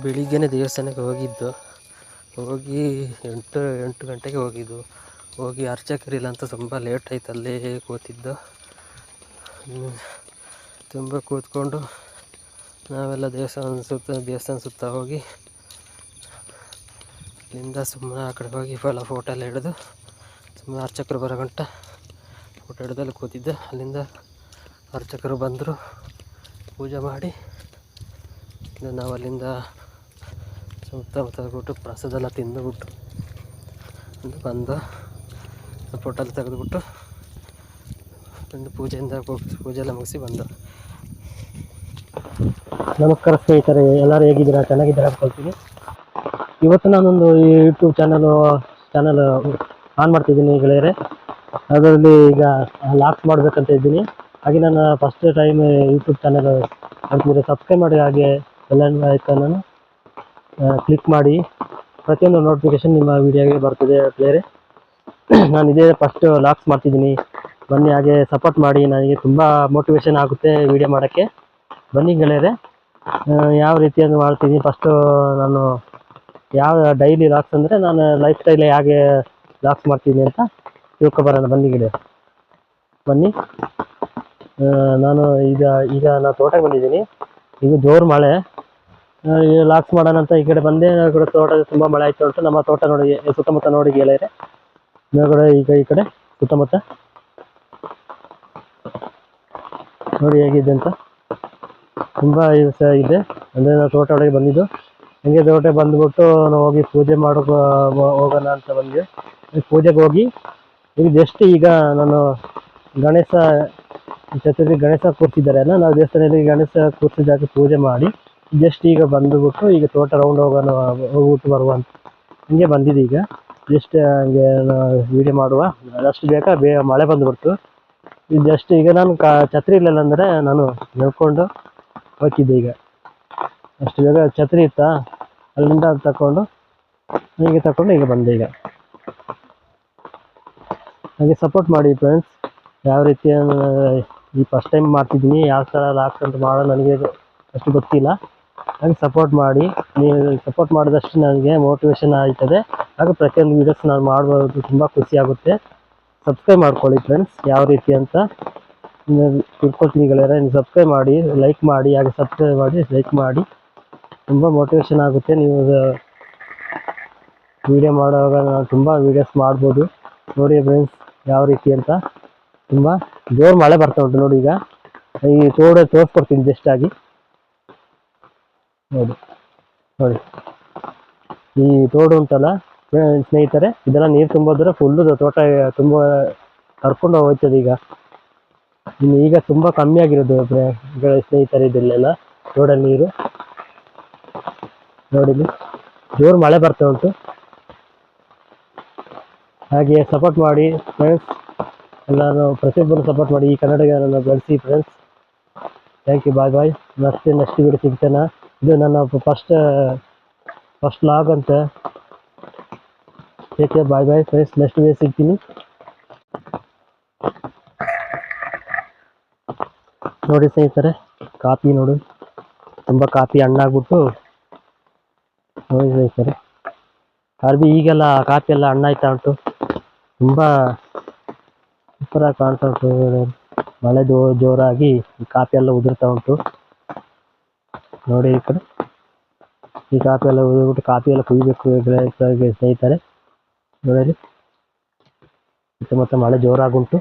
ಬೆಳಿಗ್ಗೆನೇ ದೇವಸ್ಥಾನಕ್ಕೆ ಹೋಗಿದ್ದು. ಹೋಗಿ ಎಂಟು ಎಂಟು ಗಂಟೆಗೆ ಹೋಗಿದ್ದು. ಹೋಗಿ ಅರ್ಚಕರಿಲ್ಲ ಅಂತ ತುಂಬ ಲೇಟ್ ಆಯ್ತು ಅಲ್ಲೇ ಕೂತಿದ್ದು. ತುಂಬ ಕೂತ್ಕೊಂಡು ನಾವೆಲ್ಲ ದೇವಸ್ಥಾನ ಸುತ್ತ ದೇವಸ್ಥಾನ ಸುತ್ತ ಹೋಗಿ ಅಲ್ಲಿಂದ ಸುಮ್ಮನೆ ಆ ಕಡೆ ಹೋಗಿ ಫಲ ಫೋಟೋ ಎಲ್ಲ ಹಿಡಿದು ಸುಮ್ಮನೆ ಅರ್ಚಕರು ಬರೋ ಗಂಟ ಫೋಟೋ ಹಿಡ್ದಲ್ಲಿ ಕೂತಿದ್ದೆ. ಅಲ್ಲಿಂದ ಅರ್ಚಕರು ಬಂದರು. ಪೂಜೆ ಮಾಡಿ. ನಾವು ಅಲ್ಲಿಂದ ಸುತ್ತಮುತ್ತ ಬಿಟ್ಟು ಪ್ರಸಾದ ಎಲ್ಲ ತಿಂದುಬಿಟ್ಟು ಬಂದು ಫೋಟೋ ಎಲ್ಲ ತೆಗೆದುಬಿಟ್ಟು ಬಂದು ಪೂಜೆಯಿಂದ ಪೂಜೆ ಎಲ್ಲ ಮುಗಿಸಿ ಬಂದು. ನಮಸ್ಕಾರ ಸ್ನೇಹಿತರೆ, ಎಲ್ಲರೂ ಹೇಗಿದ್ದೀರಾ? ಚೆನ್ನಾಗಿದ್ದೀರಾ ಅಂದ್ಕೊಳ್ತೀನಿ ಇವತ್ತು ನಾನೊಂದು ಯೂಟ್ಯೂಬ್ ಚಾನಲು ಚಾನಲ್ ಆನ್ ಮಾಡ್ತಿದ್ದೀನಿ ಗೆಳೆಯರೆ. ಅದರಲ್ಲಿ ಈಗ ಲಾಕ್ಸ್ ಮಾಡಬೇಕಂತ ಇದ್ದೀನಿ. ಹಾಗೆ ನಾನು ಫಸ್ಟ್ ಟೈಮ್ ಯೂಟ್ಯೂಬ್ ಚಾನಲ್ ಮಾಡ್ತಿದ್ರೆ ಸಬ್ಸ್ಕ್ರೈಬ್ ಮಾಡಿ ಹಾಗೆ ಎಲ್ಲ ಐಕನನ್ನು ಕ್ಲಿಕ್ ಮಾಡಿ. ಪ್ರತಿಯೊಂದು ನೋಟಿಫಿಕೇಶನ್ ನಿಮ್ಮ ವಿಡಿಯೋಗೆ ಬರ್ತದೆ ಪ್ಲೇರೆ ನಾನು ಇದೇ ಫಸ್ಟ್ ಲಾಕ್ಸ್ ಮಾಡ್ತಿದ್ದೀನಿ. ಬನ್ನಿ, ಹಾಗೆ ಸಪೋರ್ಟ್ ಮಾಡಿ. ನನಗೆ ತುಂಬ ಮೋಟಿವೇಶನ್ ಆಗುತ್ತೆ ವಿಡಿಯೋ ಮಾಡೋಕ್ಕೆ. ಬನ್ನಿ ಗೆಳೆಯರೆ. ಯಾವ ರೀತಿಯನ್ನು ಮಾಡ್ತೀನಿ ಫಸ್ಟು ನಾನು ಯಾವ ಡೈಲಿ ಲಾಕ್ಸ್ ಅಂದರೆ ನಾನು ಲೈಫ್ ಸ್ಟೈಲೇ ಹೇಗೆ ಲಾಕ್ಸ್ ಮಾಡ್ತೀನಿ ಅಂತ ತಿಳ್ಕೊಬರೋಣ ಬನ್ನಿ ಗೆಳೆಯ ಬನ್ನಿ. ನಾನು ಈಗ ಈಗ ನಾನು ತೋಟಕ್ಕೆ ಬಂದಿದ್ದೀನಿ. ಈಗ ಜೋರು ಮಳೆ. ಲಾಕ್ಸ್ ಮಾಡೋಣ ಅಂತ ಈ ಕಡೆ ಬಂದೆ. ಕೂಡ ತೋಟ ತುಂಬ ಮಳೆ ಆಯ್ತು ಉಂಟು ನಮ್ಮ ತೋಟ ನೋಡಿ ಸುತ್ತಮುತ್ತ ನೋಡಿ ಗೆಳೆಯರೆ ಈಗ ಈ ಕಡೆ ಸುತ್ತಮುತ್ತ ನೋಡಿ ಹೇಗಿದೆ ಅಂತ. ತುಂಬ ದಿವಸ ಇದೆ. ಅಂದರೆ ನಾವು ತೋಟ ಒಳಗೆ ಬಂದಿದ್ದು. ಹಂಗೆ ತೋಟ ಬಂದ್ಬಿಟ್ಟು ನಾವು ಹೋಗಿ ಪೂಜೆ ಮಾಡೋಕೆ ಹೋಗೋಣ ಅಂತ ಬಂದ್ವಿ. ಪೂಜೆಗೆ ಹೋಗಿ ಈಗ ಜಸ್ಟ್ ಈಗ ನಾನು ಗಣೇಶ ಚತುರ್ಥಿ ಗಣೇಶ ಕೂರಿಸಿದ್ದಾರೆ ಅಲ್ಲ? ನಾವು ದೇವಸ್ಥಾನದಲ್ಲಿ ಗಣೇಶ ಕೂರಿಸಿದಾಗ ಪೂಜೆ ಮಾಡಿ ಜಸ್ಟ್ ಈಗ ಬಂದುಬಿಟ್ಟು ಈಗ ತೋಟ ರೌಂಡ್ ಹೋಗೋಣ ಹೋಗ್ಬಿಟ್ಟು ಬರುವ ಅಂತ ಹಂಗೆ ಬಂದಿದ್ದು ಈಗ. ಜಸ್ಟ್ ಹಂಗೆ ವೀಡಿಯೋ ಮಾಡುವ. ಅಷ್ಟು ಬೇಕಾ ಬೇ, ಮಳೆ ಬಂದುಬಿಡ್ತು. ಜಸ್ಟ್ ಈಗ ನಾನು ಕಾ, ಛತ್ರಿ ಇರಲಿಲ್ಲ ಅಂದರೆ ನಾನು ನಡ್ಕೊಂಡು ಹೋಗ್ತಿದ್ದೆ ಈಗ. ಅಷ್ಟು ಬೇಗ ಛತ್ರಿ ಇತ್ತಾ, ಅಲ್ಲಿಂದ ತಗೊಂಡು ಹೀಗೆ ತಗೊಂಡು ಈಗ ಬಂದೆ ಈಗ. ಹಾಗೆ ಸಪೋರ್ಟ್ ಮಾಡಿ ಫ್ರೆಂಡ್ಸ್ ಯಾವ ರೀತಿ ಈ ಫಸ್ಟ್ ಟೈಮ್ ಮಾಡ್ತಿದ್ದೀನಿ, ಯಾವ ಥರ ಲಾಕ್ಸ್ ಅಂತ ಮಾಡೋ ನನಗೆ ಅಷ್ಟು ಗೊತ್ತಿಲ್ಲ. ಹಾಗೆ ಸಪೋರ್ಟ್ ಮಾಡಿ, ನೀವು ಸಪೋರ್ಟ್ ಮಾಡಿದಷ್ಟು ನನಗೆ ಮೋಟಿವೇಶನ್ ಆಗ್ತದೆ ಹಾಗೂ ಪ್ರತಿಯೊಂದು ವೀಡಿಯೋಸ್ ನಾನು ಮಾಡ್ಬೋದು, ತುಂಬ ಖುಷಿಯಾಗುತ್ತೆ ಸಬ್ಸ್ಕ್ರೈಬ್ ಮಾಡ್ಕೊಳ್ಳಿ ಫ್ರೆಂಡ್ಸ್ ಯಾವ ರೀತಿ ಅಂತ. ತಿಳ್ಕೊಳ್ತೀನಿ ಗೆಳೆಯರೆ, ನೀವು ಸಬ್ಸ್ಕ್ರೈಬ್ ಮಾಡಿ ಲೈಕ್ ಮಾಡಿ, ಹಾಗೆ ಸಬ್ಸ್ಕ್ರೈಬ್ ಮಾಡಿ ಲೈಕ್ ಮಾಡಿ. ತುಂಬ ಮೋಟಿವೇಶನ್ ಆಗುತ್ತೆ. ನೀವು ವೀಡಿಯೋ ಮಾಡುವಾಗ ನಾನು ತುಂಬ ವೀಡಿಯೋಸ್ ಮಾಡ್ಬೋದು. ನೋಡಿ ಫ್ರೆಂಡ್ಸ್ ಯಾವ ರೀತಿ ಅಂತ. ತುಂಬ ಜೋರು ಮಳೆ ಬರ್ತಾ ಉಂಟು ನೋಡಿ ಈಗ. ಈ ತೋಡ ತೋರಿಸ್ಕೊಡ್ತೀನಿ ಜಸ್ಟ್ ಆಗಿ ನೋಡಿ ಈ ತೋಡು ಉಂಟಲ್ಲ, ಸ್ನೇಹಿತರೆ, ಇದೆಲ್ಲ ನೀರು ತುಂಬೋದ್ರೆ ಫುಲ್ಲು ತೋಟ, ತುಂಬ ಕರ್ಕೊಂಡು ಹೋಗ್ತದೆ ಈಗ. ಇನ್ನು ಈಗ ತುಂಬ ಕಮ್ಮಿ ಆಗಿರೋದು ಸ್ನೇಹಿತರೆ ಇದೆಲ್ಲೆಲ್ಲ ತೋಡಲ್ಲಿ ನೀರು. ನೋಡಿ ಜೋರು ಮಳೆ ಬರ್ತಾ ಉಂಟು. ಹಾಗೆ ಸಪೋರ್ಟ್ ಮಾಡಿ ಫ್ರೆಂಡ್ಸ್ ಎಲ್ಲರೂ ಪ್ರತಿಯೊಬ್ಬರು ಸಪೋರ್ಟ್ ಮಾಡಿ, ಈ ಕನ್ನಡಿಗರನ್ನು ಬೆಳೆಸಿ friends thank you bye bye ಮತ್ತೆ ನೆಕ್ಸ್ಟ್ ವಿಡಿಯೋ ಸಿಗ್ತೇನೆ? ಇದು ನನ್ನ ಫಸ್ಟ್ ಫಸ್ಟ್ ಲಾಗ್ ಅಂತ. ಏಕೆ bye bye friends next way ಸಿಗ್ತೀನಿ. ನೋಡಿ ಸ್ನೇಹಿತರೆ, ಕಾಫಿ ನೋಡಿ. ತುಂಬ ಕಾಫಿ ಹಣ್ಣಾಗ್ಬಿಟ್ಟು ನೋಡಿ ಸ್ನೇಹಿತರೆ. ಅರ್ಬಿ, ಈಗೆಲ್ಲ ಕಾಫಿ ಎಲ್ಲ ಹಣ್ಣಾಯ್ತಾ ಉಂಟು. ತುಂಬ ಸೂಪರಾಗಿ ಕಾಣ್ತಾ ಉಂಟು. ಮಳೆ ಜೋರಾಗಿ ಕಾಫಿ ಎಲ್ಲ ಉದುರ್ತಾ ಉಂಟು. ನೋಡಿ ಈ ಕಡೆ ಈ ಕಾಫಿ ಎಲ್ಲ ಉದುರ್ಬಿಟ್ಟು ಕಾಫಿ ಎಲ್ಲ ಕುಯ್ಬೇಕು ಗೆಳೆಯ- ಸ್ನೇಹಿತರೆ ನೋಡಿ ಸುತ್ತಮುತ್ತ ಮಳೆ ಜೋರಾಗುಂಟು